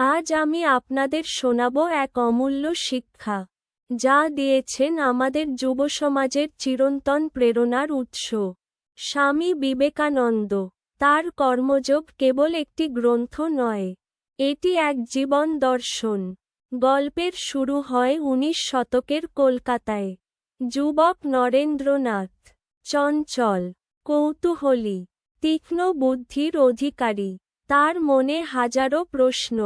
আজ আমি আপনাদের শোনাব এক অমূল্য শিক্ষা, যা দিয়েছেন আমাদের যুব সমাজের চিরন্তন প্রেরণার উৎস। স্বামী বিবেকানন্দ, তার কর্মযোগ কেবল একটি গ্রন্থ নয়, এটি এক জীবন দর্শন। গল্পের শুরু হয় উনিশ শতকের কলকাতায়। যুবক নরেন্দ্রনাথ, চঞ্চল, কৌতূহলী, তীক্ষ্ণ বুদ্ধির অধিকারী, তার মনে হাজারো প্রশ্ন।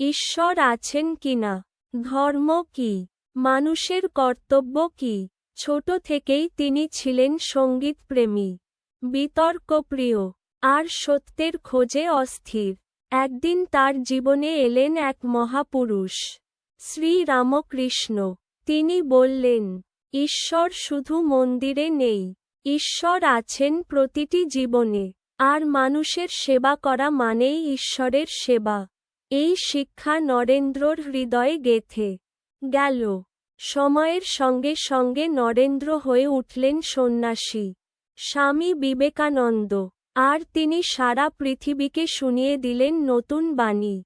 ঈশ্বর আছেন কিনা? ধর্ম কি? মানুষের কর্তব্য কি? ছোট থেকেই তিনি ছিলেন সঙ্গীতপ্রেমী। বিতর্কপ্রিয়। আর সত্যের খোঁজে অস্থির। একদিন তার জীবনে এলেন এক মহাপুরুষ, শ্রী রামকৃষ্ণ। তিনি বললেন, ঈশ্বর শুধু মন্দিরে নেই। ঈশ্বর আছেন প্রতিটি জীবনে। আর মানুষের সেবা করা মানেই ঈশ্বরের সেবা। এই শিক্ষা নরেন্দ্রর হৃদয়ে গেথে গেল। সময়ের সঙ্গে সঙ্গে নরেন্দ্র হয়ে উঠলেন সন্ন্যাসী স্বামী বিবেকানন্দ। আর তিনি সারা পৃথিবীকে শুনিয়ে দিলেন নতুন বাণী।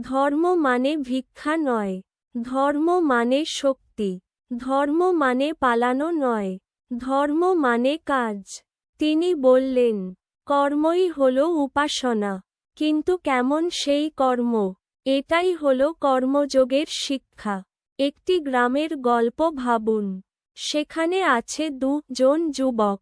ধর্ম মানে ভিক্ষা নয়, ধর্ম মানে শক্তি, ধর্ম মানে পালানো নয়, ধর্ম মানে কাজ। তিনি বললেন, কর্মই হল উপাসনা। কিন্তু কেমন সেই কর্ম? এটাই হল কর্মযোগের শিক্ষা। একটি গ্রামের গল্প ভাবুন। সেখানে আছে দুজন যুবক।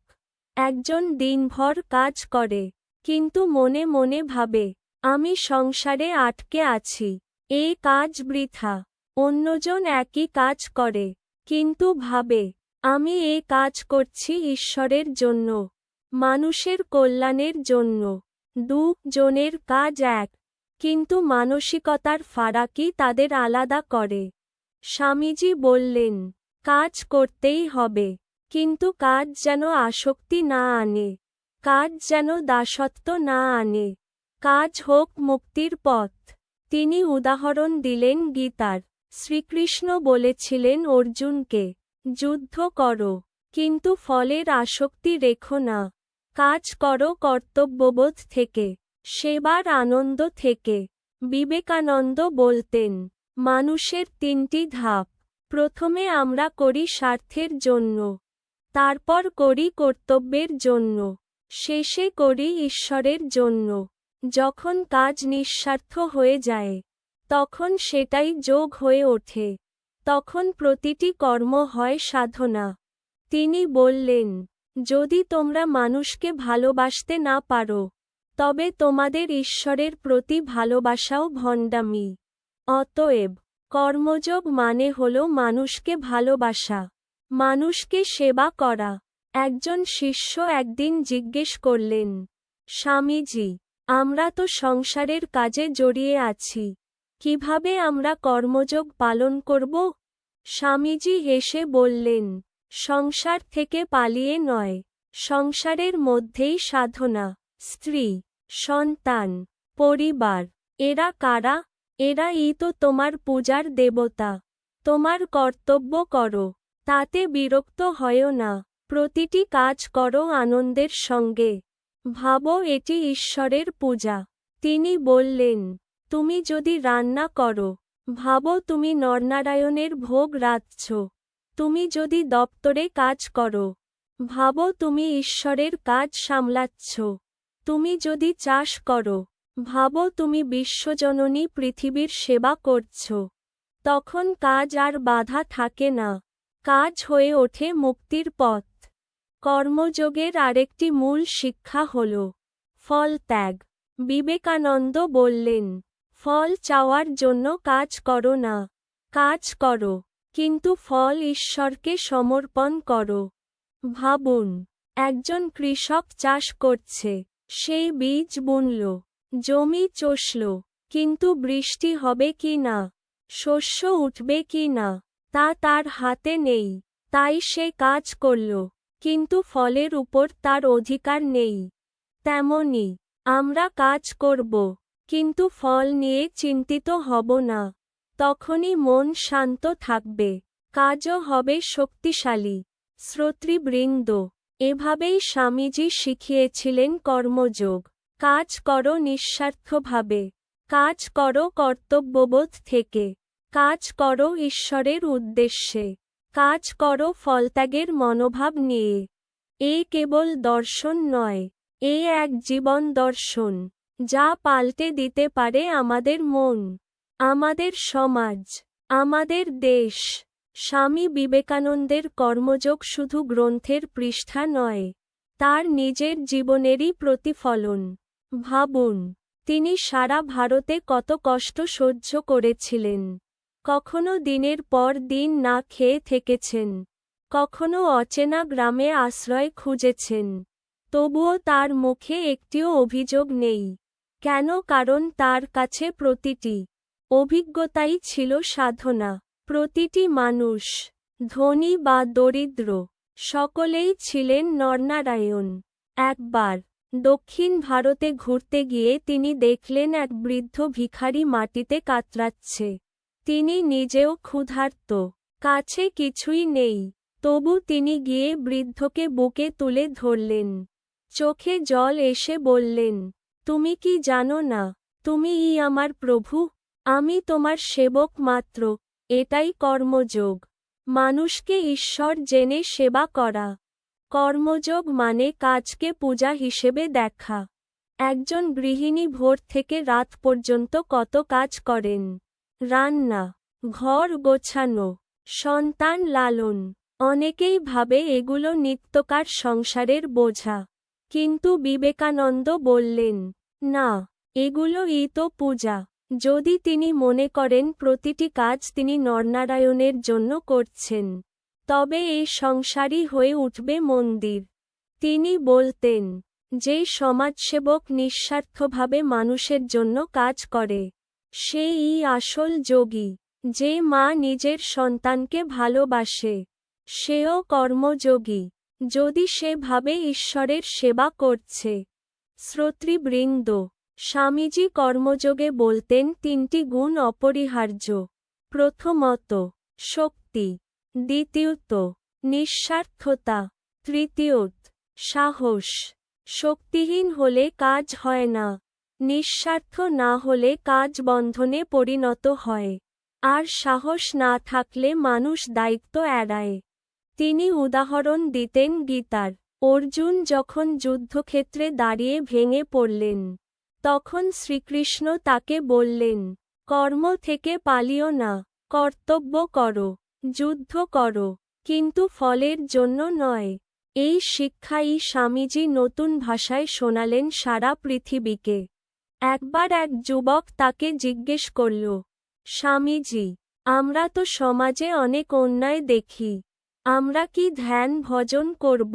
একজন দিনভর কাজ করে, কিন্তু মনে মনে ভাবে, আমি সংসারে আটকে আছি। এই কাজ বৃথা। অন্যজন একই কাজ করে। কিন্তু ভাবে, আমি এ কাজ করছি ঈশ্বরের জন্য, মানুষের কল্যাণের জন্য। দু জনের কাজ এক। কিন্তু মানসিকতার ফারাকই তাদের আলাদা করে। স্বামীজি বললেন, কাজ করতেই হবে। কিন্তু কাজ যেন আসক্তি না আনে। কাজ যেন দাসত্ব না আনে। কাজ হোক মুক্তির পথ। তিনি উদাহরণ দিলেন গীতার। শ্রীকৃষ্ণ বলেছিলেন অর্জুনকে, যুদ্ধ করো, কিন্তু ফলের আসক্তি রেখো না। কাজ করো কর্তব্যবোধ থেকে, সেবার আনন্দ থেকে। বিবেকানন্দ বলতেন, মানুষের তিনটি ধাপ। প্রথমে আমরা করি স্বার্থের জন্য, তারপর করি কর্তব্যের জন্য, শেষে করি ঈশ্বরের জন্য। যখন কাজ নিঃস্বার্থ হয়ে যায়, তখন সেটাই যোগ হয়ে ওঠে। তখন প্রতিটি কর্ম হয় সাধনা। তিনি বললেন যদি তোমরা মানুষকে ভালোবাসতে না পারো, তবে তোমাদের ঈশ্বরের প্রতি ভালোবাসাও ভণ্ডামি। অতএব, কর্মযোগ মানে হল মানুষকে ভালোবাসা, মানুষকে সেবা করা। একজন শিষ্য একদিন জিজ্ঞেস করলেন, স্বামীজি, আমরা তো সংসারের কাজে জড়িয়ে আছি, কীভাবে আমরা কর্মযোগ পালন করব? স্বামীজি হেসে বললেন সংসার থেকে পালিয়ে নয়। সংসারের মধ্যেই সাধনা। স্ত্রী, সন্তান, পরিবার, এরা কারা? এরা ই তো তোমার পূজার দেবতা। তোমার কর্তব্য করো, তাতে বিরক্ত হয় না। প্রতিটি কাজ করো আনন্দের সঙ্গে। ভাবো এটি ঈশ্বরের পূজা। তিনি বললেন, তুমি যদি রান্না করো, ভাবো তুমি নরনারায়ণের ভোগ রাঁধছ। তুমি যদি দপ্তরে কাজ করো, ভাবো তুমি ঈশ্বরের কাজ সামলাচ্ছ। তুমি যদি চাষ করো, ভাবো তুমি বিশ্বজননী পৃথিবীর সেবা করছ। তখন কাজ আর বাধা থাকে না। কাজ হয়ে ওঠে মুক্তির পথ। কর্মযোগের আরেকটি মূল শিক্ষা হল, ফল ত্যাগ। বিবেকানন্দ বললেন, ফল চাওয়ার জন্য কাজ করো না। কাজ করো। কিন্তু ফল ঈশ্বরকে সমর্পণ করো। ভাবুন, একজন কৃষক চাষ করছে, সেই বীজ বুনল, জমি চষল, কিন্তু বৃষ্টি হবে কি না, শস্য উঠবে কি না, তা তার হাতে নেই, তাই সে কাজ করল, কিন্তু ফলের উপর তার অধিকার নেই। তেমনি, আমরা কাজ করব, কিন্তু ফল নিয়ে চিন্তিত হব না। তখনই মন শান্ত থাকবে। কাজও হবে শক্তিশালী। শ্রোতৃবৃন্দ, এভাবেই স্বামীজি শিখিয়েছিলেন কর্মযোগ। কাজ করো নিঃস্বার্থভাবে। কাজ করো কর্তব্যবোধ থেকে। কাজ করো ঈশ্বরের উদ্দেশ্যে। কাজ করো ফলত্যাগের মনোভাব নিয়ে। এ কেবল দর্শন নয়, এ এক জীবন দর্শন। যা পাল্টে দিতে পারে আমাদের মন। আমাদের সমাজ, আমাদের দেশ। স্বামী বিবেকানন্দের কর্মযোগ শুধু গ্রন্থের পৃষ্ঠা নয়, তার নিজের জীবনেরই প্রতিফলন। ভাবুন, তিনি সারা ভারতে কত কষ্ট সহ্য করেছিলেন। কখনো দিনের পর দিন না খেয়ে থেকেছেন। কখনো অচেনা গ্রামে আশ্রয় খুঁজেছেন। তবুও তার মুখে একটিও অভিযোগ নেই। কেন? কারণ তার কাছে প্রতিটি অভিজ্ঞতাই ছিল সাধনা। প্রতিটি মানুষ, ধনী বা দরিদ্র, সকলেই ছিলেন নরনারায়ণ। একবার দক্ষিণ ভারতে ঘুরতে গিয়ে তিনি দেখলেন এক বৃদ্ধ ভিখারি মাটিতে কাতরাচ্ছে। তিনি নিজেও ক্ষুধার্ত। কাছে কিছুই নেই। তবু তিনি গিয়ে বৃদ্ধকে বুকে তুলে ধরলেন। চোখে জল এসে বললেন, তুমি কি জানো না, তুমি ই আমার প্রভু? আমি তোমার সেবক মাত্র, এটাই কর্মযোগ। মানুষকে ঈশ্বর জেনে সেবা করা। কর্মযোগ মানে কাজকে পূজা হিসেবে দেখা। একজন গৃহিণী ভোর থেকে রাত পর্যন্ত কত কাজ করেন? রান্না, ঘর গোছানো, সন্তান লালন। অনেকেই ভাবে এগুলো নিত্যকার সংসারের বোঝা। কিন্তু বিবেকানন্দ বললেন, না এগুলো ই তো পূজা। যদি তিনি মনে করেন প্রতিটি কাজ তিনি নরনারায়ণের জন্য করছেন, তবে এই সংসারই হয়ে উঠবে মন্দির। তিনি বলতেন, যে সমাজসেবক নিঃস্বার্থভাবে মানুষের জন্য কাজ করে, সেই আসল যোগী, যে মা নিজের সন্তানকে ভালোবাসে, সেও কর্মযোগী, যদি সে ভাবে ঈশ্বরের সেবা করছে। শ্রোতৃবৃন্দ স্বামীজি কর্মযোগে বলতেন, তিনটি গুণ অপরিহার্য। প্রথমত, শক্তি। দ্বিতীয়ত, নিঃস্বার্থতা। তৃতীয়ত, সাহস। শক্তিহীন হলে কাজ হয় না। নিঃস্বার্থ না হলে কাজ বন্ধনে পরিণত হয়। আর সাহস না থাকলে মানুষ দায়িত্ব এড়ায়। তিনি উদাহরণ দিতেন গীতার। অর্জুন যখন যুদ্ধক্ষেত্রে দাঁড়িয়ে ভেঙে পড়লেন তখন শ্রীকৃষ্ণ তাকে বললেন, কর্ম থেকে পালিও না, কর্তব্য করো, যুদ্ধ করো, কিন্তু ফলের জন্য নয়। এই শিক্ষাই স্বামীজি নতুন ভাষায় শোনালেন সারা পৃথিবীকে। একবার এক যুবক তাকে জিজ্ঞেস করল, স্বামীজি, আমরা তো সমাজে অনেক অন্যায় দেখি, আমরা কি ধ্যান ভজন করব,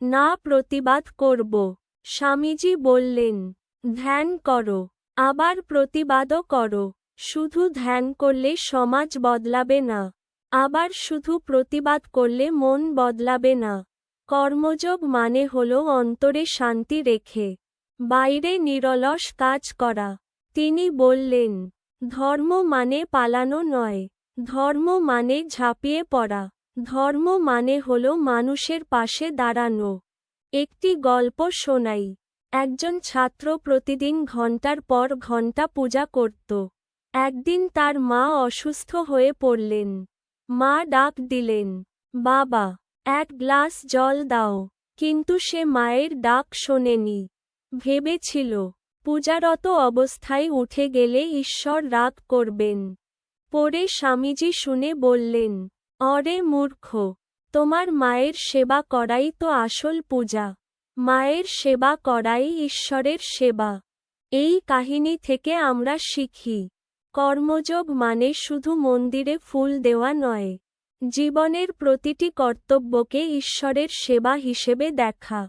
না প্রতিবাদ করব? স্বামীজি বললেন ধ্যান করো, আবার প্রতিবাদও করো। শুধু ধ্যান করলে সমাজ বদলাবে না, আবার শুধু প্রতিবাদ করলে মন বদলাবে না। কর্মযোগ মানে হল অন্তরে শান্তি রেখে, বাইরে নিরলস কাজ করা। তিনি বললেন, ধর্ম মানে পালানো নয়, ধর্ম মানে ঝাঁপিয়ে পড়া। ধর্ম মানে হল মানুষের পাশে দাঁড়ানো। একটি গল্প শোনাই। একজন ছাত্র প্রতিদিন ঘণ্টার পর ঘণ্টা পূজা করত। একদিন তার মা অসুস্থ হয়ে পড়লেন। মা ডাক দিলেন, বাবা, এক গ্লাস জল দাও। কিন্তু সে মায়ের ডাক শোনেনি। ভেবেছিল, পূজারত অবস্থায় উঠে গেলে ঈশ্বর রাগ করবেন। পরে স্বামীজি শুনে বললেন, অরে মূর্খ, তোমার মায়ের সেবা করাই তো আসল পূজা। মায়ের সেবা করাই ঈশ্বরের সেবা। এই কাহিনী থেকে আমরা শিখি, কর্মযোগ মানে শুধু মন্দিরে ফুল দেওয়া নয়, জীবনের প্রতিটি কর্তব্যকে ঈশ্বরের সেবা হিসেবে দেখা।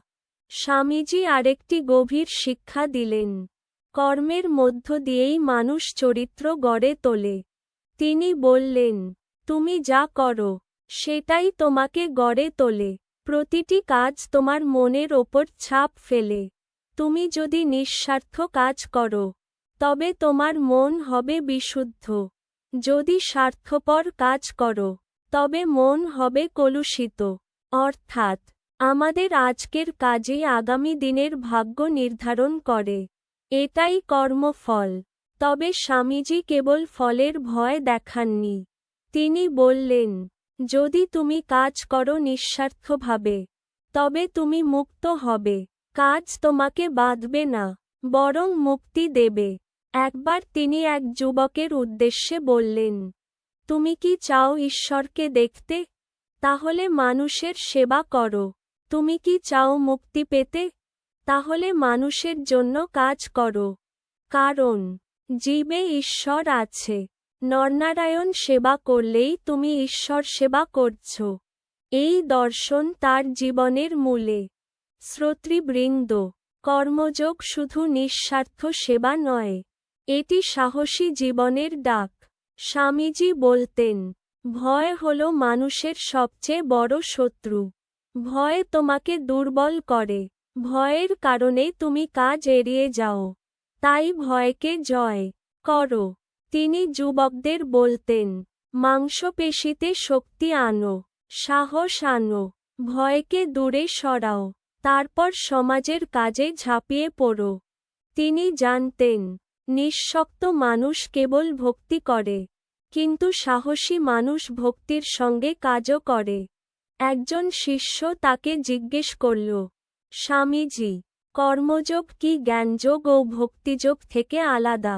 স্বামীজি আরেকটি গভীর শিক্ষা দিলেন, কর্মের মধ্য দিয়েই মানুষ চরিত্র গড়ে তোলে। তিনি বললেন, তুমি যা করো, সেটাই তোমাকে গড়ে তোলে। প্রতিটি কাজ তোমার মনের ওপর ছাপ ফেলে। তুমি যদি নিঃস্বার্থ কাজ করো, তবে তোমার মন হবে বিশুদ্ধ। যদি স্বার্থপর কাজ করো, তবে মন হবে কলুষিত। অর্থাৎ, আমাদের আজকের কাজই আগামী দিনের ভাগ্য নির্ধারণ করে। এটাই কর্মফল। তবে স্বামীজি কেবল ফলের ভয় দেখাননি। তিনি বললেন যদি তুমি কাজ করো নিঃস্বার্থভাবে, তবে তুমি মুক্ত হবে। কাজ তোমাকে বাঁধবে না, বরং মুক্তি দেবে। একবার তিনি এক যুবকের উদ্দেশ্যে বললেন, তুমি কি চাও ঈশ্বরকে দেখতে? তাহলে মানুষের সেবা করো। তুমি কি চাও মুক্তি পেতে? তাহলে মানুষের জন্য কাজ করো। কারণ, জীবে ঈশ্বর আছে। নরনারায়ণ সেবা করলেই তুমি ঈশ্বর সেবা করছ। এই দর্শন তার জীবনের মূলে। শ্রোতৃবৃন্দ, কর্মযোগ শুধু নিঃস্বার্থ সেবা নয়, এটি সাহসী জীবনের ডাক। স্বামীজি বলতেন, ভয় হল মানুষের সবচেয়ে বড় শত্রু। ভয় তোমাকে দুর্বল করে। ভয়ের কারণে তুমি কাজ এড়িয়ে যাও। তাই ভয়কে জয় করো। তিনি যুবকদের বলতেন, মাংসপেশিতে শক্তি আনো, সাহস আনো, ভয়কে দূরে সরাও, তারপর সমাজের কাজে ঝাঁপিয়ে পড়ো তিনি জানতেন, নিঃশক্ত মানুষ কেবল ভক্তি করে, কিন্তু সাহসী মানুষ ভক্তির সঙ্গে কাজও করে। একজন শিষ্য তাকে জিজ্ঞেস করল, স্বামীজি, কর্মযোগ কি জ্ঞানযোগ ও ভক্তিযোগ থেকে আলাদা?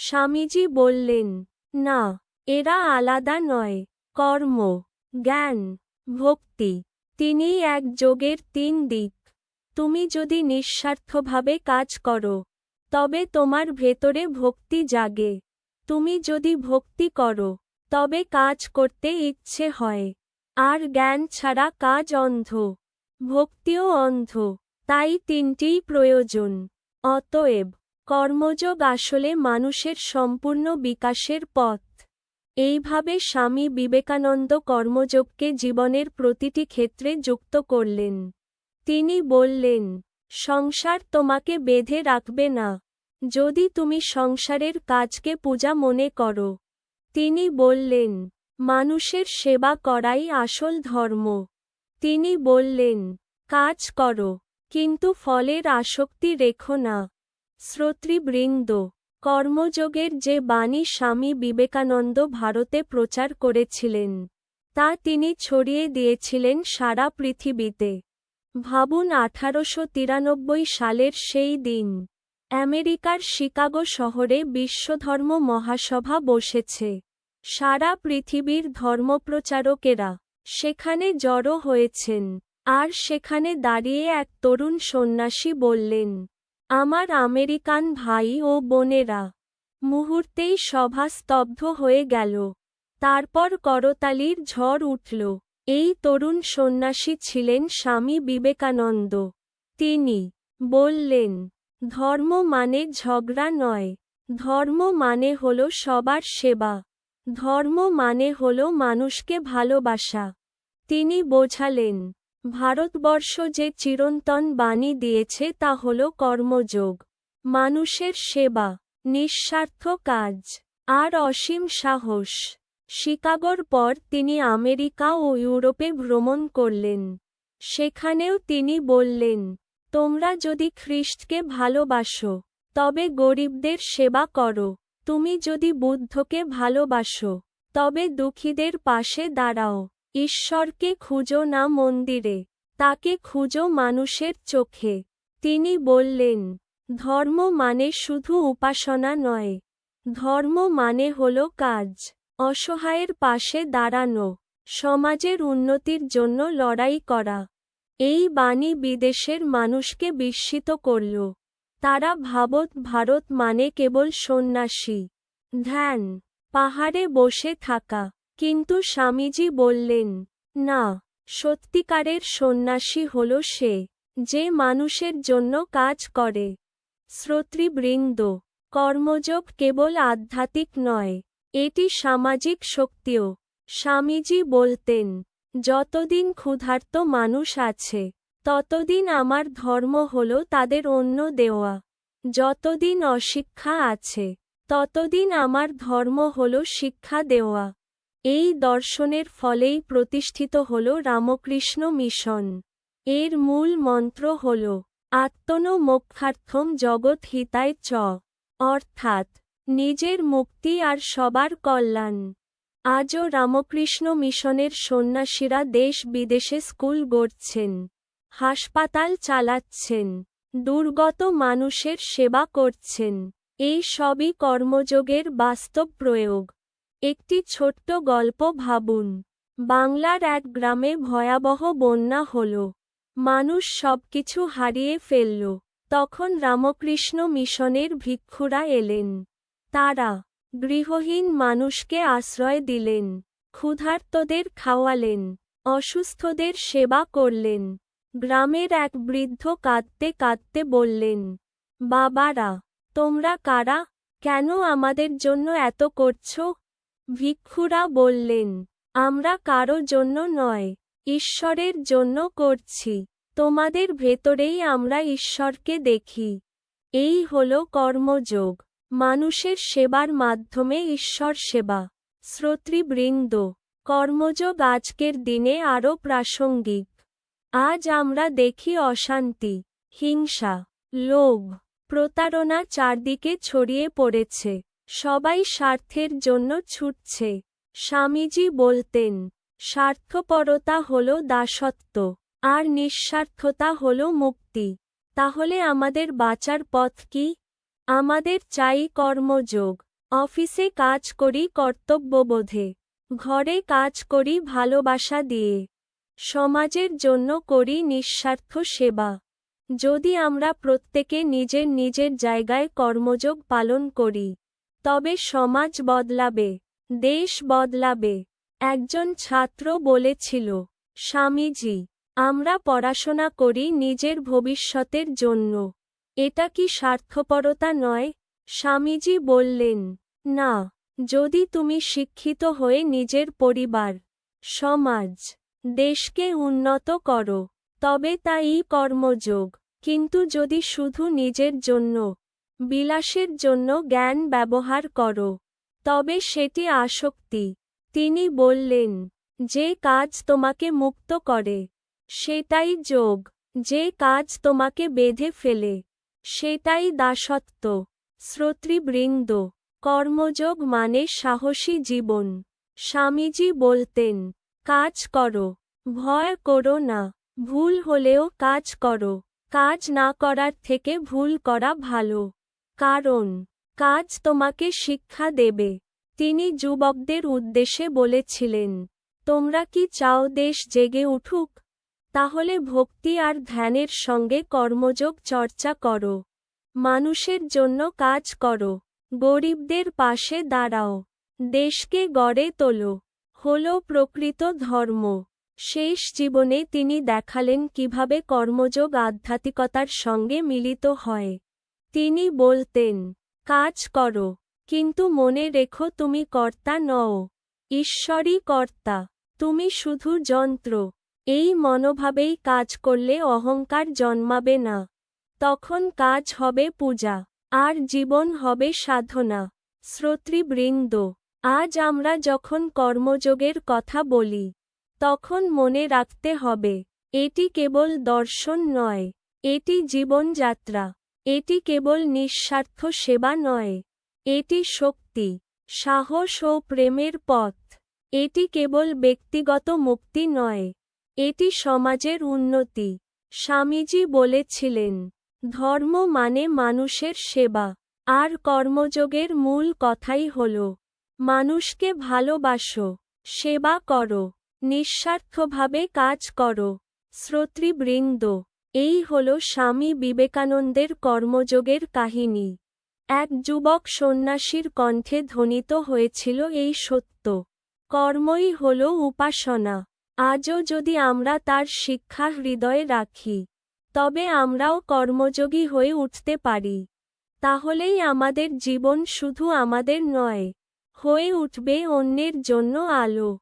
স্বামীজি বললেন, না, এরা আলাদা নয়, কর্ম, জ্ঞান, ভক্তি, তিনিই এক যোগের তিন দিক। তুমি যদি নিঃস্বার্থভাবে কাজ করো, তবে তোমার ভেতরে ভক্তি জাগে। তুমি যদি ভক্তি করো, তবে কাজ করতে ইচ্ছে হয়। আর জ্ঞান ছাড়া কাজ অন্ধ, ভক্তিও অন্ধ, তাই তিনটিই প্রয়োজন। অতএব কর্মযোগ আসলে মানুষের সম্পূর্ণ বিকাশের পথ। এইভাবে স্বামী বিবেকানন্দ কর্মযোগকে জীবনের প্রতিটি ক্ষেত্রে যুক্ত করলেন। তিনি বললেন, সংসার তোমাকে বেঁধে রাখবে না। যদি তুমি সংসারের কাজকে পূজা মনে করো। তিনি বললেন, মানুষের সেবা করাই আসল ধর্ম। তিনি বললেন, কাজ করো, কিন্তু ফলের আসক্তি রেখো না। শ্রোতৃবৃন্দ, কর্মযোগের যে বাণী স্বামী বিবেকানন্দ ভারতে প্রচার করেছিলেন, তা তিনি ছড়িয়ে দিয়েছিলেন সারা পৃথিবীতে। ভাবুন আঠারোশো তিরানব্বই সালের সেই দিন, আমেরিকার শিকাগো শহরে বিশ্বধর্ম মহাসভা বসেছে। সারা পৃথিবীর ধর্মপ্রচারকেরা সেখানে জড়ো হয়েছেন, আর সেখানে দাঁড়িয়ে এক তরুণ সন্ন্যাসী বললেন আমার আমেরিকান ভাই ও বোনেরা। মুহূর্তেই সভা স্তব্ধ হয়ে গেল। তারপর করতালির ঝড় উঠল। এই তরুণ সন্ন্যাসী ছিলেন স্বামী বিবেকানন্দ। তিনি বললেন, ধর্ম মানে ঝগড়া নয়। ধর্ম মানে হল সবার সেবা। ধর্ম মানে হল মানুষকে ভালোবাসা। তিনি বোঝালেন ভারতবর্ষ যে চিরন্তন বাণী দিয়েছে তা হল কর্মযোগ, মানুষের সেবা, নিঃস্বার্থ কাজ। আর অসীম সাহস, শিকাগোর পর তিনি আমেরিকা ও ইউরোপে ভ্রমণ করলেন। সেখানেও তিনি বললেন, তোমরা যদি খ্রিস্টকে ভালোবাসো, তবে গরিবদের সেবা করো। তুমি যদি বুদ্ধকে ভালোবাসো, তবে দুঃখীদের পাশে দাঁড়াও। ঈশ্বরকে খুঁজো না মন্দিরে, তাকে খুঁজো মানুষের চোখে। তিনি বললেন, ধর্ম মানে শুধু উপাসনা নয়। ধর্ম মানে হল কাজ, অসহায়ের পাশে দাঁড়ানো, সমাজের উন্নতির জন্য লড়াই করা। এই বাণী বিদেশের মানুষকে বিস্মিত করল। তারা ভাবত ভারত মানে কেবল সন্ন্যাসী। ধ্যান, পাহাড়ে বসে থাকা। কিন্তু স্বামীজি বললেন, না, সত্যিকারের সন্ন্যাসী হল সে, যে মানুষের জন্য কাজ করে। শ্রোতৃবৃন্দ, কর্মযোগ কেবল আধ্যাত্মিক নয়, এটি সামাজিক শক্তিও। স্বামীজি বলতেন, যতদিন ক্ষুধার্ত মানুষ আছে, ততদিন আমার ধর্ম হল তাদের অন্য দেওয়া। যতদিন অশিক্ষা আছে, ততদিন আমার ধর্ম হল শিক্ষা দেওয়া। এই দর্শনের ফলেই প্রতিষ্ঠিত হল রামকৃষ্ণ মিশন। এর মূল মন্ত্র হল আত্মন মোক্ষার্থম জগৎ হিতায় চ। অর্থাৎ, নিজের মুক্তি আর সবার কল্যাণ। আজও রামকৃষ্ণ মিশনের সন্ন্যাসীরা দেশ বিদেশে স্কুল গড়ছেন, হাসপাতাল চালাচ্ছেন, দুর্গত মানুষের সেবা করছেন। এই সবই কর্মযোগের বাস্তব প্রয়োগ। একটি ছোট্ট গল্প ভাবুন। বাংলার এক গ্রামে ভয়াবহ বন্যা হল। মানুষ সবকিছু হারিয়ে ফেলল। তখন রামকৃষ্ণ মিশনের ভিক্ষুরা এলেন। তারা গৃহহীন মানুষকে আশ্রয় দিলেন, ক্ষুধার্তদের খাওয়ালেন, অসুস্থদের সেবা করলেন। গ্রামের এক বৃদ্ধ কাঁদতে কাঁদতে বললেন, বাবারা, তোমরা কারা? কেন আমাদের জন্য এত করছ? ভিক্ষুরা বললেন, আমরা কারও জন্য নয়, ঈশ্বরের জন্য করছি। তোমাদের ভেতরেই আমরা ঈশ্বরকে দেখি। এই হল কর্মযোগ। মানুষের সেবার মাধ্যমে ঈশ্বর সেবা। শ্রোতৃবৃন্দ, কর্মযোগ আজকের দিনে আরও প্রাসঙ্গিক। আজ আমরা দেখি অশান্তি, হিংসা, লোভ, প্রতারণা চারদিকে ছড়িয়ে পড়েছে। সবাই স্বার্থের জন্য ছুটছে। স্বামীজি বলতেন, স্বার্থপরতা হল দাসত্ব, আর নিঃস্বার্থতা হল মুক্তি। তাহলে আমাদের বাঁচার পথ কি? আমাদের চাই কর্মযোগ। অফিসে কাজ করি কর্তব্যবোধে। ঘরে কাজ করি ভালোবাসা দিয়ে। সমাজের জন্য করি নিঃস্বার্থ সেবা। যদি আমরা প্রত্যেকে নিজের নিজের জায়গায় কর্মযোগ পালন করি তবে সমাজ বদলাবে, দেশ বদলাবে, একজন ছাত্র বলেছিল, স্বামীজি, আমরা পড়াশোনা করি নিজের ভবিষ্যতের জন্য। এটা কি স্বার্থপরতা নয়? স্বামীজি বললেন, না, যদি তুমি শিক্ষিত হয়ে নিজের পরিবার, সমাজ, দেশকে উন্নত করো, তবে তাই কর্মযোগ। কিন্তু যদি শুধু নিজের জন্য বিলাসের জন্য জ্ঞান ব্যবহার করো। তবে সেটি আসক্তি। তিনি বললেন, যে কাজ তোমাকে মুক্ত করে, সেটাই যোগ। যে কাজ তোমাকে বেঁধে ফেলে, সেটাই দাসত্ব। শ্রোতৃবৃন্দ, কর্মযোগ মানে সাহসী জীবন। স্বামীজি বলতেন, কাজ করো, ভয় করো না। ভুল হলেও কাজ করো। কাজ না করার থেকে ভুল করা ভালো। কারণ, কাজ তোমাকে শিক্ষা দেবে। তিনি যুবকদের উদ্দেশ্যে বলেছিলেন, তোমরা কি চাও দেশ জেগে উঠুক? তাহলে ভক্তি আর ধ্যানের সঙ্গে কর্মযোগ চর্চা করো। মানুষের জন্য কাজ করো। গরিবদের পাশে দাঁড়াও। দেশকে গড়ে তোলো। হল প্রকৃত ধর্ম। শেষ জীবনে তিনি দেখালেন কীভাবে কর্মযোগ আধ্যাত্মিকতার সঙ্গে মিলিত হয়। তিনি বলতেন, কাজ করো, কিন্তু মনে রেখো তুমি কর্তা নও। ঈশ্বরই কর্তা, তুমি শুধু যন্ত্র। এই মনোভাবেই কাজ করলে অহংকার জন্মাবে না। তখন কাজ হবে পূজা, আর জীবন হবে সাধনা। শ্রোতৃবৃন্দ, আজ আমরা যখন কর্মযোগের কথা বলি, তখন মনে রাখতে হবে, এটি কেবল দর্শন নয়, এটি জীবনযাত্রা। এটি কেবল নিঃস্বার্থ সেবা নয়। এটি শক্তি, সাহস ও প্রেমের পথ। এটি কেবল ব্যক্তিগত মুক্তি নয়। এটি সমাজের উন্নতি। স্বামীজি বলেছিলেন, ধর্ম মানে মানুষের সেবা, আর কর্মযোগের মূল কথাই হল, মানুষকে ভালোবাসো, সেবা করো, নিঃস্বার্থভাবে কাজ করো, শ্রোতৃবৃন্দ। এই হল স্বামী বিবেকানন্দের কর্মযোগের কাহিনী। এক যুবক সন্ন্যাসীর কণ্ঠে ধ্বনিত হয়েছিল এই সত্য। কর্মই হল উপাসনা। আজও যদি আমরা তার শিক্ষা হৃদয়ে রাখি, তবে আমরাও কর্মযোগী হয়ে উঠতে পারি। তাহলেই আমাদের জীবন শুধু আমাদের নয়, হয়ে উঠবে অন্যের জন্য আলো।